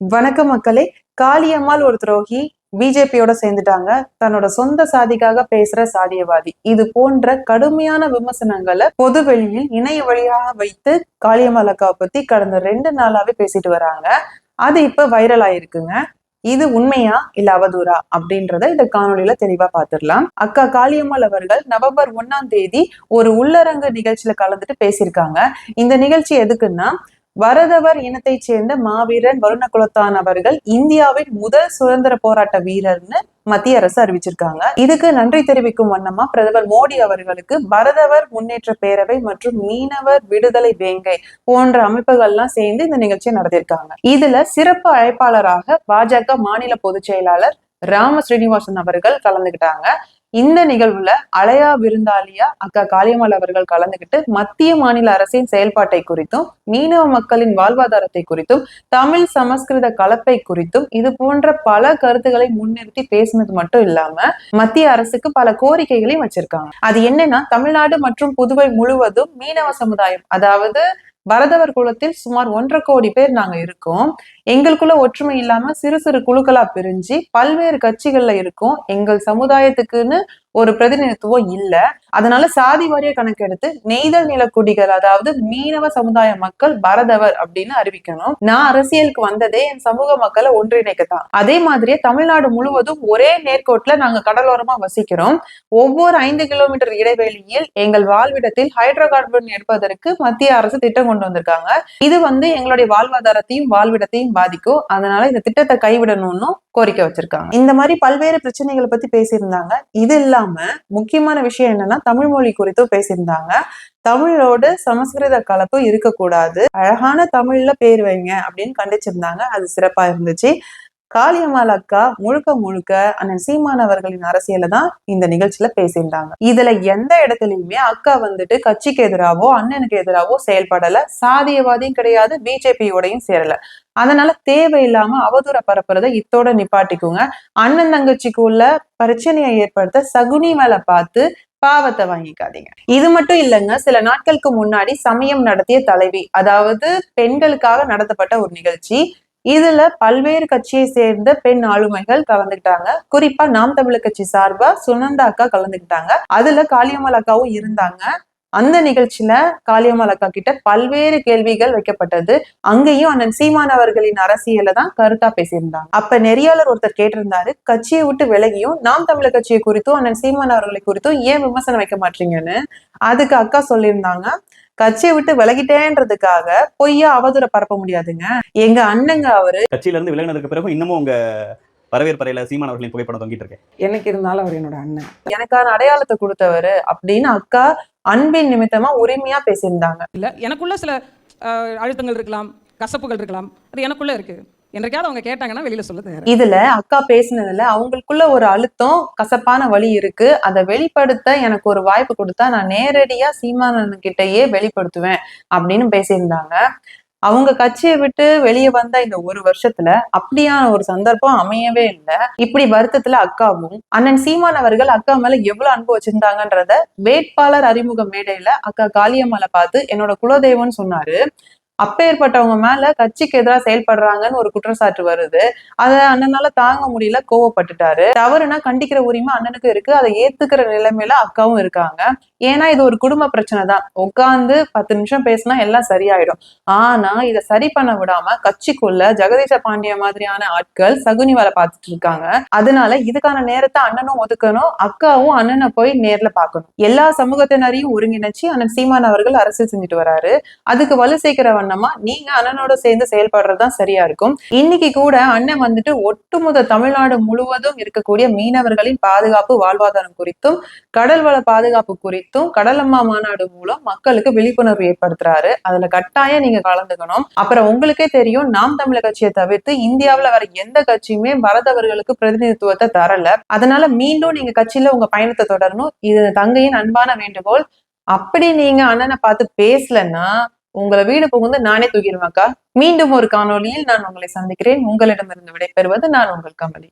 வணக்கம் மக்களே காளியம்மாள் ஒரு துரோகி பிஜேபியோட சேர்ந்துட்டாங்க. தன்னோட சொந்த சாதிக்காக பேசுற சாதியவாதி. இது போன்ற கடுமையான விமர்சனங்களை பொது வெளியில் இணைய வழியாக வைத்து காளியம்மாள் அக்காவை பத்தி கடந்த ரெண்டு நாளாவே பேசிட்டு வராங்க. அது இப்ப வைரல் ஆயிருக்குங்க. இது உண்மையா இல்ல அவதூறா அப்படின்றத இந்த காணொளியில தெளிவா பாத்துடலாம். அக்கா காளியம்மாள் அவர்கள் நவம்பர் ஒண்ணாம் தேதி ஒரு உள்ளரங்க நிகழ்ச்சியில கலந்துட்டு பேசியிருக்காங்க. இந்த நிகழ்ச்சி எதுக்குன்னா வரதவர் இனத்தைச் சேர்ந்த மாவீரன் வருண குலத்தான் அவர்கள் இந்தியாவின் முதல் சுதந்திர போராட்ட வீரர்னு மத்திய அரசு அறிவிச்சிருக்காங்க. இதுக்கு நன்றி தெரிவிக்கும் வண்ணமா பிரதமர் மோடி அவர்களுக்கு பரதவர் முன்னேற்ற பேரவை மற்றும் மீனவர் விடுதலை வேங்கை போன்ற அமைப்புகள்லாம் சேர்ந்து இந்த நிகழ்ச்சியை நடத்தியிருக்காங்க. இதுல சிறப்பு அழைப்பாளராக பாஜக மாநில பொதுச் செயலாளர் ராம ஸ்ரீனிவாசன் அவர்கள் கலந்துகிட்டாங்க. இந்த நிகழ்வுல அலையா விருந்தாளியா அக்கா காளியம்மாள் அவர்கள் கலந்துகிட்டு மத்திய மாநில அரசின் செயல்பாட்டை குறித்தும் மீனவ மக்களின் வாழ்வாதாரத்தை குறித்தும் தமிழ் சமஸ்கிருத கலப்பை குறித்தும் இது போன்ற பல கருத்துக்களை முன்னிறுத்தி பேசினது மட்டும் இல்லாம மத்திய அரசுக்கு பல கோரிக்கைகளையும் வச்சிருக்காங்க. அது என்னன்னா தமிழ்நாடு மற்றும் புதுவை முழுவதும் மீனவ சமுதாயம் அதாவது பரதவர் குலத்தில் சுமார் ஒன்றரை கோடி பேர் நாங்க இருக்கோம். எங்களுக்குள்ள ஒற்றுமை இல்லாம சிறு சிறு குழுக்களா பிரிஞ்சு பல்வேறு கட்சிகள்ல இருக்கும் எங்கள் சமுதாயத்துக்குன்னு ஒரு பிரதிநிதித்துவம் இல்ல. அதனால சாதி வாரிய கணக்கெடுத்து நெய்தல் நிலக்குடிகள் அதாவது மீனவ சமுதாய மக்கள் பரதவர் அப்படின்னு அறிவிக்கணும். நான் அரசியலுக்கு வந்ததே என் சமூக மக்களை ஒன்றிணைக்கத்தான். அதே மாதிரியே தமிழ்நாடு முழுவதும் ஒரே நேர்கோட்டுல நாங்க கடலோரமா வசிக்கிறோம். ஒவ்வொரு ஐந்து கிலோமீட்டர் இடைவெளியில் எங்கள் வாழ்விடத்தில் ஹைட்ரோ கார்பன் எடுப்பதற்கு மத்திய அரசு திட்டம் கொண்டு வந்திருக்காங்க. இது வந்து எங்களுடைய வாழ்வாதாரத்தையும் வாழ்விடத்தையும் பாதிக்கும் அதனால இந்த திட்டத்தை கைவிடணும்னு கோரிக்கை வச்சிருக்காங்க. இந்த மாதிரி பல்வேறு பிரச்சனைகளை பத்தி பேசியிருந்தாங்க. இது இல்லாம முக்கியமான விஷயம் என்னன்னா தமிழ் மொழி குறித்தும் பேசியிருந்தாங்க. தமிழோடு சமஸ்கிருத கலப்பு இருக்கக்கூடாது. அழகான தமிழ்ல பேர் வைங்க அப்படின்னு கண்டிச்சிருந்தாங்க. அது சிறப்பா இருந்துச்சு. காளியம்மாள் அக்கா முழுக்க முழுக்க அண்ணன் சீமான் அவர்களின் அரசியல தான் இந்த நிகழ்ச்சியில பேசியிருந்தாங்க. இதுல எந்த இடத்துலயுமே அக்கா வந்துட்டு கட்சிக்கு எதிராவோ அண்ணனுக்கு எதிராவோ செயல்படல. சாதியவாதியும் கிடையாது பிஜேபியோடையும் சேரல. அதனால தேவையில்லாம அவதூற பரப்புறத இத்தோட நிப்பாட்டிக்குங்க. அண்ணன் தங்கச்சிக்குள்ள பிரச்சனையை ஏற்படுத்த சகுனி மேல பார்த்து பாவத்தை வாங்கிக்காதீங்க. இது மட்டும் இல்லைங்க சில நாட்களுக்கு முன்னாடி சமயம் நடத்திய தலைவி அதாவது பெண்களுக்காக நடத்தப்பட்ட ஒரு நிகழ்ச்சி. இதுல பல்வேறு கட்சியை சேர்ந்த பெண் ஆளுமைகள் கலந்துக்கிட்டாங்க. குறிப்பா நாம் தமிழர் கட்சி சார்பா சுனந்தா அக்கா கலந்துக்கிட்டாங்க. அதுல காளியம்மாள் அக்காவும் இருந்தாங்க. அந்த நிகழ்ச்சியில காளியம்மாள் அக்கா கிட்ட பல்வேறு கேள்விகள் வைக்கப்பட்டது. அங்கேயும் அண்ணன் சீமான் அவர்களின் அரசியல தான் கருத்தா பேசியிருந்தாங்க. அப்ப நெறியாளர் ஒருத்தர் கேட்டிருந்தாரு கட்சியை விட்டு விலகியும் நாம் தமிழர் கட்சியை குறித்தும் அண்ணன் சீமான் அவர்களை குறித்தும் ஏன் விமர்சனம் வைக்க மாட்டீங்கன்னு? அதுக்கு அக்கா சொல்லியிருந்தாங்க கட்சியை விட்டு விலகிட்டேன்றதுக்காக பொய்யா அவதூற பரப்ப முடியாதுங்க. எங்க அண்ணங்க அவரு கட்சியில இருந்து விலகினதுக்கு பிறகு இன்னமும் உங்க வரவேற்பறையில சீமான் அவர்களின் புகைப்படம் தொங்கிட்டு இருக்கேன் எனக்கு இருந்தாலும் அவர் என்னோட அண்ணன். எனக்கான அடையாளத்தை கொடுத்தவரு அப்படின்னு அக்கா அன்பின் நிமித்தமா உரிமையா பேசியிருந்தாங்க. இல்ல எனக்குள்ள சில அழுத்தங்கள் இருக்கலாம் கசப்புகள் இருக்கலாம் அது எனக்குள்ள இருக்கு. என்றைக்காவது அவங்க கேட்டாங்கன்னா வெளியில சொல்ல தயார் இதுல அக்கா பேசினதுல அவங்களுக்குள்ள ஒரு அழுத்தம் கசப்பான வழி இருக்கு. அதை வெளிப்படுத்த எனக்கு ஒரு வாய்ப்பு கொடுத்தா நான் நேரடியா சீமானன் கிட்டயே வெளிப்படுத்துவேன் அப்படின்னு பேசியிருந்தாங்க. அவங்க கட்சியை விட்டு வெளியே வந்த இந்த ஒரு வருஷத்துல அப்படியான ஒரு சந்தர்ப்பம் அமையவே இல்லை. இப்படி வருத்தத்துல அக்காவும் அண்ணன் சீமான் அவர்கள் அக்கா மேல எவ்வளவு அன்பு வச்சிருந்தாங்கன்றத வேட்பாளர் அறிமுக மேடையில அக்கா காளியம்மால பார்த்து என்னோட குலதெய்வம்னு சொன்னாரு. அப்பேற்பட்டவங்க மேல கட்சிக்கு எதிராக செயல்படுறாங்கன்னு ஒரு குற்றச்சாட்டு வருது. அத அண்ணனால தாங்க முடியல கோவப்பட்டுட்டாரு. தவறுனா கண்டிக்கிற உரிமை அண்ணனுக்கு இருக்கு. அதை ஏத்துக்கிற நிலைமையில அக்காவும் இருக்காங்க. ஏன்னா இது ஒரு குடும்ப பிரச்சனை தான். உட்காந்து பத்து நிமிஷம் பேசினா எல்லாம் சரியாயிடும். ஆனா இதை சரி பண்ண விடாம கட்சிக்குள்ள ஜெகதீஷ பாண்டிய மாதிரியான ஆட்கள் சகுனி வேலை பார்த்துட்டு இருக்காங்க. அதனால இதுக்கான நேரத்தை அண்ணனும் ஒதுக்கணும் அக்காவும் அண்ணனை போய் நேர்ல பார்க்கணும். எல்லா சமூகத்தினரையும் ஒருங்கிணைச்சு அண்ணன் சீமான் அவர்கள் அரசியல் செஞ்சுட்டு வராரு. அதுக்கு வலு சேர்க்கிறவன் காரணமா நீங்க அண்ணனோட சேர்ந்து செயல்படுறதுதான் சரியா இருக்கும். இன்னைக்கு கூட அண்ணன் வந்துட்டு ஒட்டுமொத்த தமிழ்நாடு முழுவதும் இருக்கக்கூடிய மீனவர்களின் பாதுகாப்பு வாழ்வாதாரம் குறித்தும் கடல் வள பாதுகாப்பு குறித்தும் கடலம்மா மாநாடு மூலம் மக்களுக்கு விழிப்புணர்வு ஏற்படுத்துறாரு. அதுல கட்டாயம் நீங்க கலந்துக்கணும். அப்புறம் உங்களுக்கே தெரியும் நாம் தமிழர் கட்சியை தவிர்த்து இந்தியாவுல வர எந்த கட்சியுமே பரதவர்களுக்கு பிரதிநிதித்துவத்தை தரல. அதனால மீண்டும் நீங்க கட்சியில உங்க பயணத்தை தொடரணும். இது தங்கையின் அன்பான வேண்டுகோள். அப்படி நீங்க அண்ணனை பார்த்து பேசலன்னா உங்களை வீடு புகுந்து நானே தூக்கிடுவேன்க்கா மீண்டும் ஒரு காணொலியில் நான் உங்களை சந்திக்கிறேன். உங்களிடமிருந்து விடைபெறுவது நான் உங்கள் கமலி